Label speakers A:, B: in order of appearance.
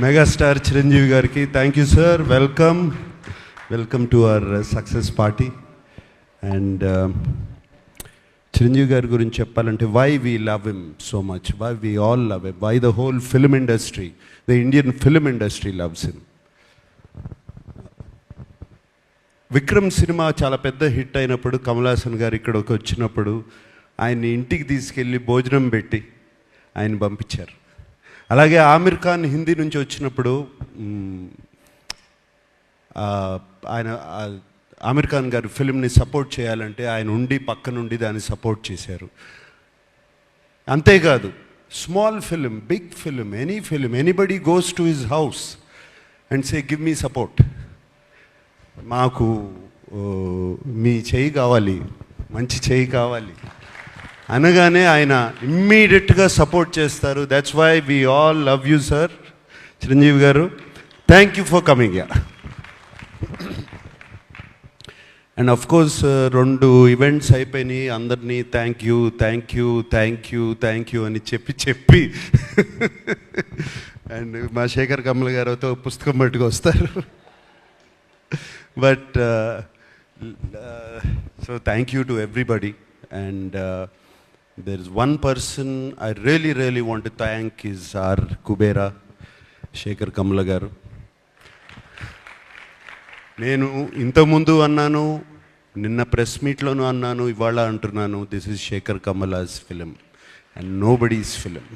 A: Megastar Chiranjeevi గారికి thank you sir welcome welcome to our success party and Chiranjeevi గారి గురించి చెప్పాలంటే why we love him so much why we all love him why the whole film industry the Indian film industry loves him Vikram cinema చాలా పెద్ద hit అయినప్పుడు కమలాసన్ గారు ఇక్కడికి వచ్చినప్పుడు ఆయన్ని ఇంటికి తీసుకెళ్ళి భోజనం పెట్టి ఆయన పంపించారు. అలాగే ఆమిర్ ఖాన్ హిందీ నుంచి వచ్చినప్పుడు ఆయన ఆమిర్ ఖాన్ గారు ఫిల్మ్ని సపోర్ట్ చేయాలంటే ఆయన ఉండి పక్క నుండి దాన్ని సపోర్ట్ చేశారు. అంతేకాదు small film big film any film anybody goes to his house and say give me support. మాకు మీ చేయి కావాలి మంచి చేయి కావాలి. అనగానే ఆయన ఇమ్మీడియట్గా సపోర్ట్ చేస్తారు. That's why we all love you sir Chiranjeevi గారు thank you for coming yeah and of course రెండు ఈవెంట్స్ అయిపోయినాయి. అందరినీ thank you thank you thank you thank you అని చెప్పి చెప్పి. అండ్ మా శేఖర్ కమల్ గారితో పుస్తకం పట్టుకు వస్తారు. But so thank you to everybody and there is one person I really really want thank is our Kubera Sekhar Kammula గారు. నేను ఇంతకుముందు అన్నాను నిన్న ప్రెస్ మీట్లోనూ అన్నాను ఇవాళ అంటున్నాను this is Sekhar Kammula's film and nobody's film